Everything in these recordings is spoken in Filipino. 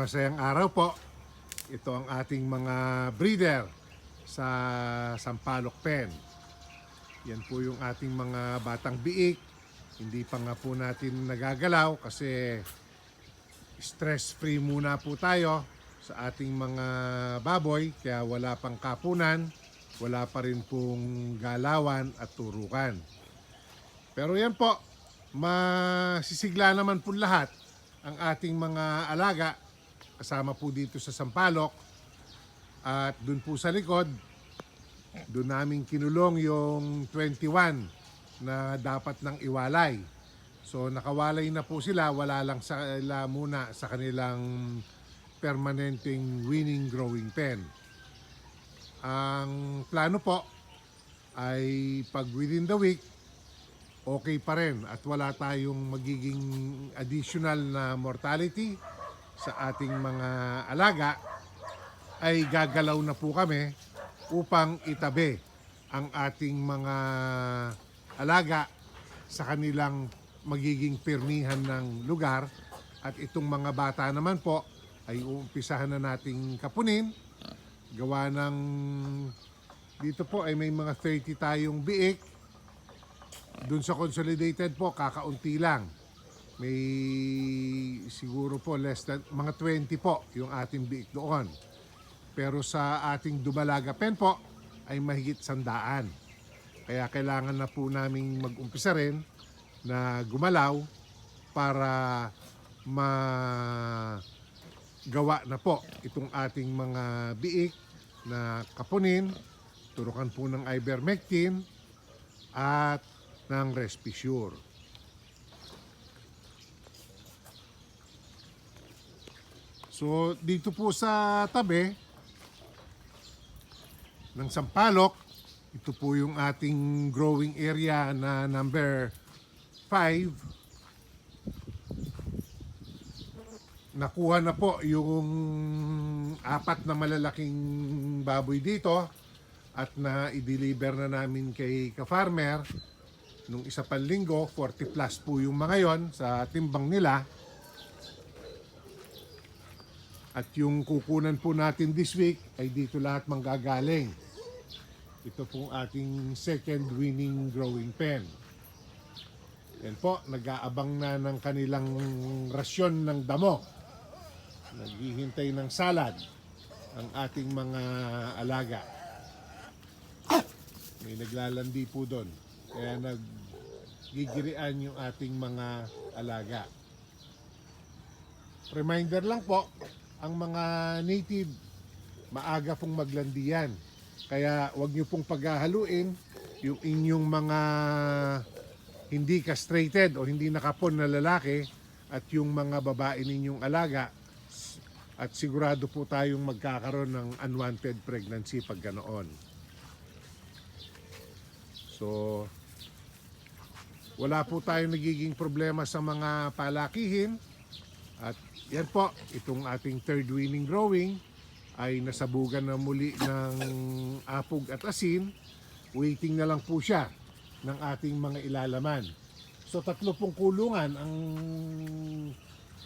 masayang araw po. Ito ang ating mga breeder sa Sampaloc Pen. Yan po yung ating mga batang biik. Hindi pa nga po natin nagagalaw kasi stress-free muna po tayo sa ating mga baboy kaya wala pang kapunan, wala pa rin pong galawan at turukan. Pero yan po, masisigla naman po lahat ang ating mga alaga kasama po dito sa Sampalok at dun po sa likod doon namin kinulong yung 21 na dapat nang iwalay. So nakawalay na po sila, wala lang sila muna sa kanilang permanenteng winning growing pen. Ang plano po ay pag within the week, okay pa rin at wala tayong magiging additional na mortality sa ating mga alaga, ay gagalaw na po kami upang itabi ang ating mga alaga sa kanilang magiging pirmihan ng lugar. At itong mga bata naman po ay uumpisahan na nating kapunin. Gawa ng dito po ay may mga 30 tayong biik. Doon sa consolidated po kakaunti lang may siguro po less than mga 20 po yung ating biik doon pero sa ating Dumalaga pen po ay mahigit sandaan. Kaya kailangan na po naming mag-umpisa rin na gumalaw para magawa na po itong ating mga biik na kapunin, turukan po ng ivermectin at ng Respisure. So dito po sa tabi, ng Sampalok. Ito po yung ating growing area na number 5. Nakuha na po yung apat na malalaking baboy dito at na i-deliver na namin kay ka-farmer nung isa pang linggo, 40 plus po yung mga yon sa timbang nila. At yung kukunan po natin this week ay dito lahat manggagaling. Ito pong ating second winning growing pen. Yan po, nag-aabang na ng kanilang rasyon ng damo. Naghihintay ng salad ang ating mga alaga. May naglalandi po doon. Kaya naggigirian yung ating mga alaga. Reminder lang po, ang mga native maaga pong maglandi yan. Kaya wag niyo pong paghahaluin yung inyong mga hindi castrated o hindi nakapon na lalaki at yung mga babae ninyong alaga at sigurado po tayong magkakaroon ng unwanted pregnancy pag ganoon. So, wala po tayong nagiging problema sa mga palakihin yan po, itong ating third winning growing ay nasabugan na muli ng apog at asin. Waiting na lang po siya ng ating mga ilalaman. So tatlo pong kulungan ang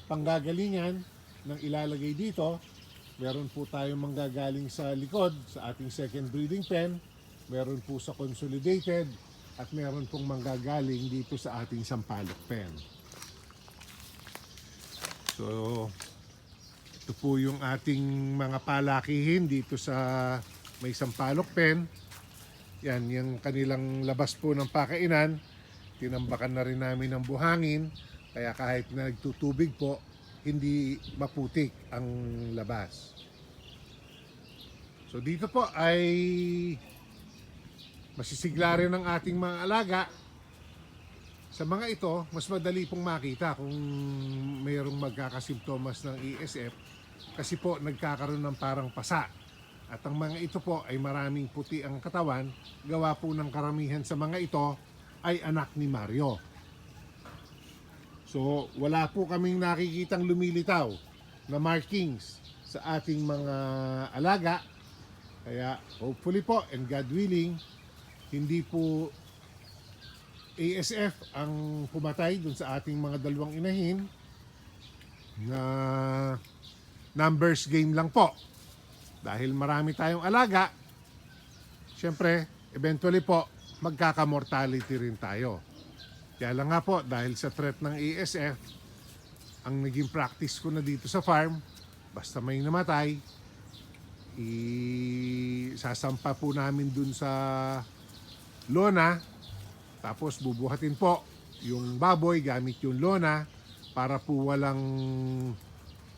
panggagalingan ng ilalagay dito. Meron po tayong manggagaling sa likod sa ating second breeding pen. Meron po sa consolidated at meron pong manggagaling dito sa ating sampalok pen. So, ito po yung ating mga palakihin dito sa may sampalok pen. Yan, yung kanilang labas po ng pakainan. Tinambakan na rin namin ng buhangin. Kaya kahit na nagtutubig po, hindi maputik ang labas. So dito po ay masisigla rin ang ating mga alaga sa mga ito, mas madali pong makita kung mayroong magkakasimptomas ng ESF kasi po nagkakaroon ng parang pasa. At ang mga ito po ay maraming puti ang katawan, gawa po ng karamihan sa mga ito ay anak ni Mario. So wala po kaming nakikitang lumilitaw na markings sa ating mga alaga. Kaya hopefully po and God willing, hindi po ASF ang pumatay dun sa ating mga dalawang inahin na numbers game lang po. Dahil marami tayong alaga, syempre, eventually po, magkakamortality rin tayo. Kaya lang nga po, dahil sa threat ng ESF, ang naging practice ko na dito sa farm, basta may namatay, isasampa po namin dun sa lona, tapos bubuhatin po yung baboy gamit yung lona para po walang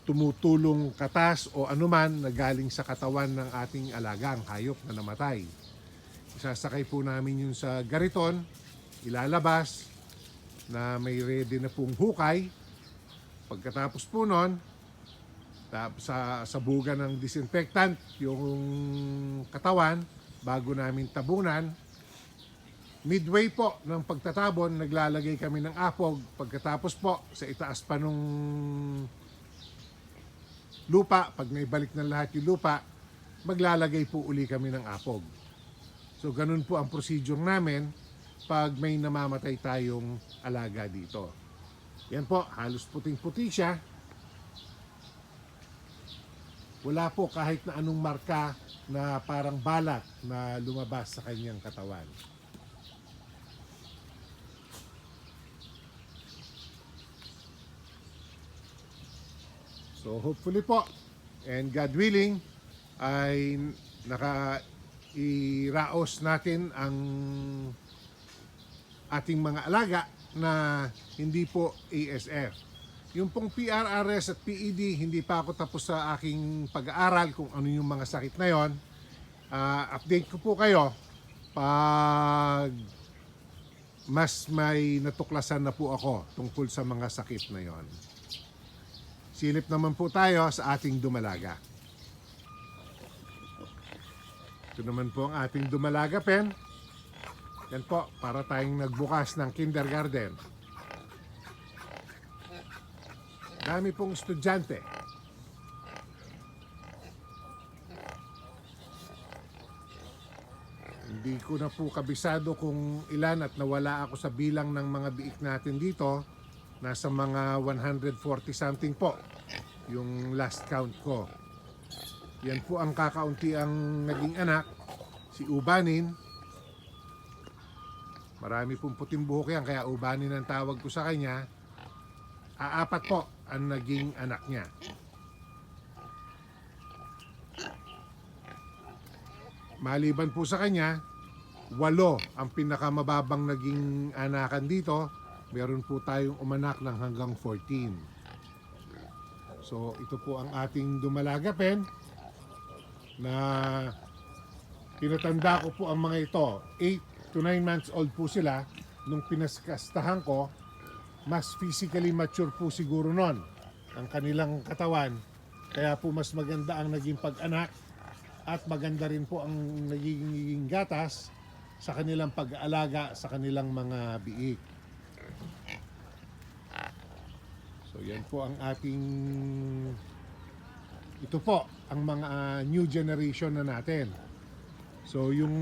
tumutulong katas o anuman na galing sa katawan ng ating alagang hayop na namatay. Isasakay po namin yun sa gariton, ilalabas na may ready na pong hukay. Pagkatapos po nun, sa sabugan ng disinfectant yung katawan bago namin tabunan. Midway po ng pagtatabon, naglalagay kami ng apog. Pagkatapos po, sa itaas pa nung lupa, pag naibalik na lahat yung lupa, maglalagay po uli kami ng apog. So ganun po ang procedure namin pag may namamatay tayong alaga dito. Yan po, halos puting-puti siya. Wala po kahit na anong marka na parang balat na lumabas sa kanyang katawan. So hopefully po and God willing ay naka iraos natin ang ating mga alaga na hindi po ASF. Yung pong PRRS at PED, hindi pa ako tapos sa aking pag-aaral kung ano yung mga sakit na yon. Ah, update ko po kayo pag mas may natuklasan na po ako tungkol sa mga sakit na yon. Silip naman po tayo sa ating dumalaga. Ito naman po ang ating dumalaga pen. Yan po, para tayong nagbukas ng kindergarten. Dami pong estudyante. Hindi ko na po kabisado kung ilan at nawala ako sa bilang ng mga biik natin dito. Nasa mga 140 something po yung last count ko. Yan po ang kakaunti ang naging anak, si Ubanin. Marami pong puting buhok yan, kaya Ubanin ang tawag ko sa kanya. Aapat po ang naging anak niya. Maliban po sa kanya, walo ang pinakamababang naging anakan dito. Meron po tayong umanak ng hanggang 14. So ito po ang ating dumalaga pen na tinatanda ko po ang mga ito. 8 to 9 months old po sila. Nung pinaskastahan ko, mas physically mature po siguro nun ang kanilang katawan. Kaya po mas maganda ang naging pag-anak at maganda rin po ang nagiging gatas sa kanilang pag-aalaga sa kanilang mga biik. So yan po ang ating ito po ang mga ah, new generation na natin. So yung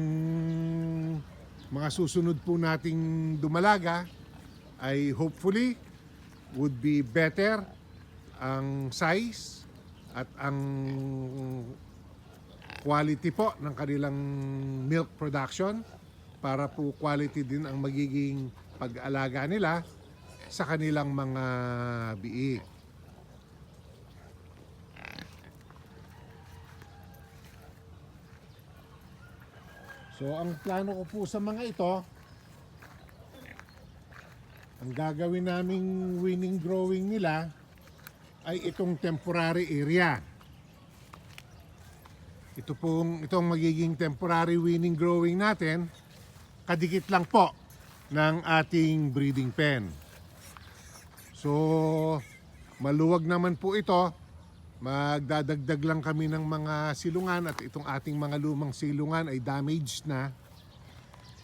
mga susunod po nating dumalaga ay hopefully would be better ang size at ang quality po ng kanilang milk production para po quality din ang magiging pag-alaga nila sa kanilang mga biik. So ang plano ko po sa mga ito, ang gagawin naming winning growing nila ay itong temporary area. Ito pong itong magiging temporary winning growing natin, kadikit lang po ng ating breeding pen. So, maluwag naman po ito. Magdadagdag lang kami ng mga silungan at itong ating mga lumang silungan ay damaged na.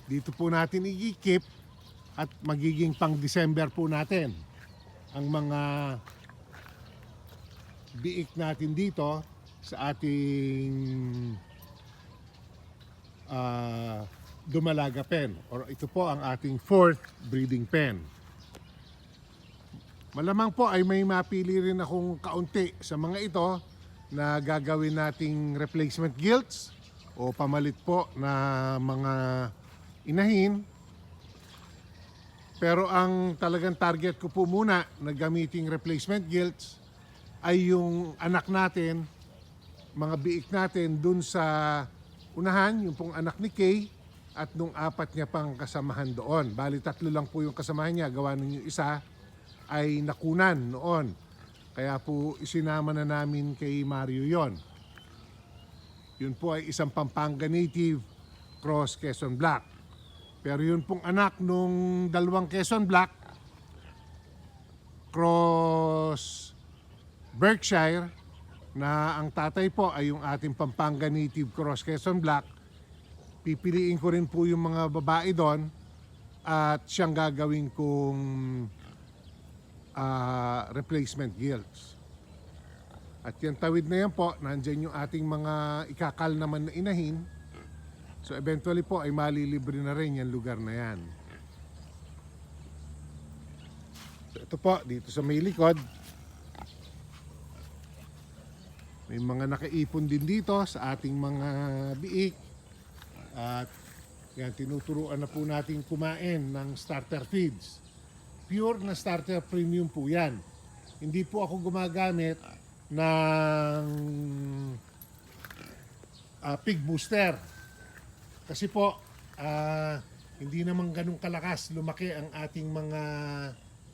Dito po natin i-keep at magiging pang December po natin ang mga biik natin dito sa ating ah, dumalaga pen or ito po ang ating fourth breeding pen. Malamang po ay may mapili rin akong kaunti sa mga ito na gagawin nating replacement gilts o pamalit po na mga inahin. Pero ang talagang target ko po muna na gamiting replacement gilts ay yung anak natin, mga biik natin dun sa unahan, yung pong anak ni Kay at nung apat niya pang kasamahan doon. Bali tatlo lang po yung kasamahan niya, gawa yung isa ay nakunan noon. Kaya po isinama na namin kay Mario yon. Yun po ay isang Pampanga native cross Quezon Black. Pero yun pong anak nung dalawang Quezon Black cross Berkshire na ang tatay po ay yung ating Pampanga native cross Quezon Black. Pipiliin ko rin po yung mga babae doon at siyang gagawin kong ah, replacement gilts. At yan tawid na yan po, nandyan yung ating mga ikakal naman na inahin. So eventually po ay malilibre na rin yung lugar na yan. So ito po, dito sa may likod, may mga nakaipon din dito sa ating mga biik. At yan, tinuturuan na po natin kumain ng starter feeds. Pure na starter premium po yan. Hindi po ako gumagamit ng ah, pig booster. Kasi po, ah, hindi naman ganun kalakas lumaki ang ating mga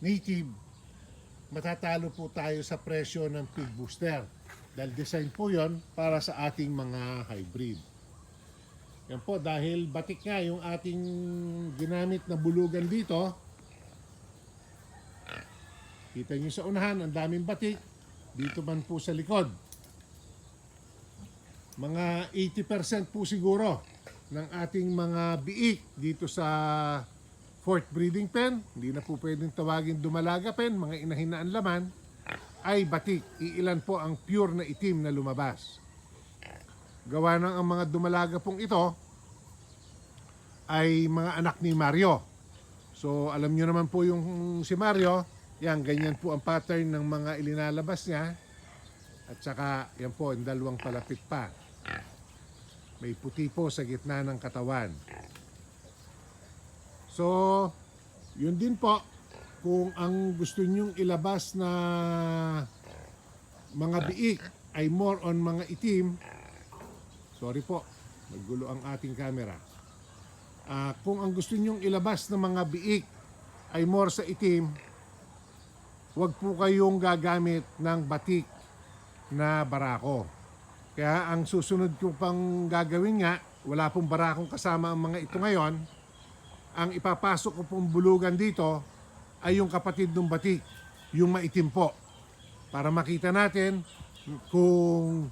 native. Matatalo po tayo sa presyo ng pig booster. Dahil design po yon para sa ating mga hybrid. Yan po, dahil batik nga yung ating ginamit na bulugan dito. Kita nyo sa unahan, ang daming batik. Dito man po sa likod. Mga 80% po siguro ng ating mga biik dito sa fourth breeding pen. Hindi na po pwedeng tawagin dumalaga pen, mga inahin na ang laman ay batik. Iilan po ang pure na itim na lumabas. Gawa ng ang mga dumalaga pong ito ay mga anak ni Mario. So alam nyo naman po yung si Mario, yan ganyan po ang pattern ng mga ilinalabas niya. At saka yan po, yung dalawang palapit pa. May puti po sa gitna ng katawan. So, yun din po, kung ang gusto nyong ilabas na mga biik ay more on mga itim, sorry po, naggulo ang ating camera. Ah, kung ang gusto nyong ilabas na mga biik ay more sa itim, huwag po kayong gagamit ng batik na barako. Kaya ang susunod ko pang gagawin nga, wala pong barakong kasama ang mga ito ngayon, ang ipapasok ko pong bulugan dito ay yung kapatid ng batik, yung maitim po. Para makita natin kung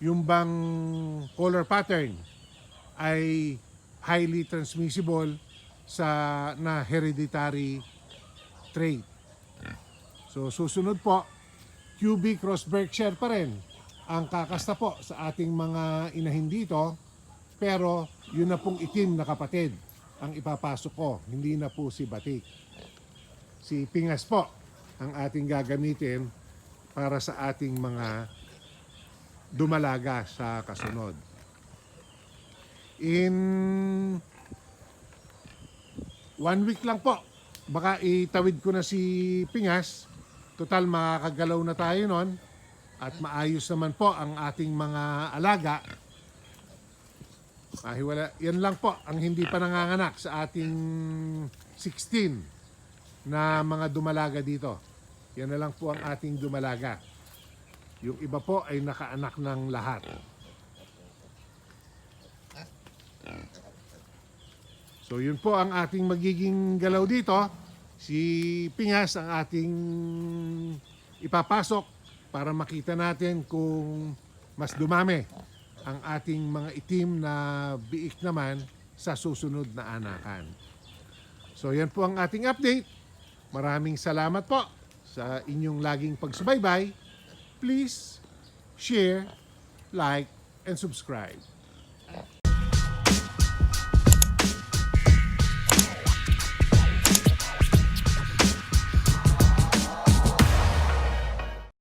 yung bang color pattern ay highly transmissible sa na hereditary trait. So susunod po, QB Cross Berkshire pa rin ang kakasta po sa ating mga inahin dito pero yun na pong itim na kapatid ang ipapasok ko, hindi na po si Batik. Si Pingas po ang ating gagamitin para sa ating mga dumalaga sa kasunod. In one week lang po, baka itawid ko na si Pingas. Total, makakagalaw na tayo nun. At maayos naman po ang ating mga alaga. Mahiwala. Yan lang po ang hindi pa nanganganak sa ating 16 na mga dumalaga dito. Yan na lang po ang ating dumalaga. Yung iba po ay nakaanak ng lahat. So yun po ang ating magiging galaw dito. Si Pingas ang ating ipapasok para makita natin kung mas dumami ang ating mga itim na biik naman sa susunod na anakan. So yan po ang ating update. Maraming salamat po sa inyong laging pagsubaybay. Please share, like, and subscribe.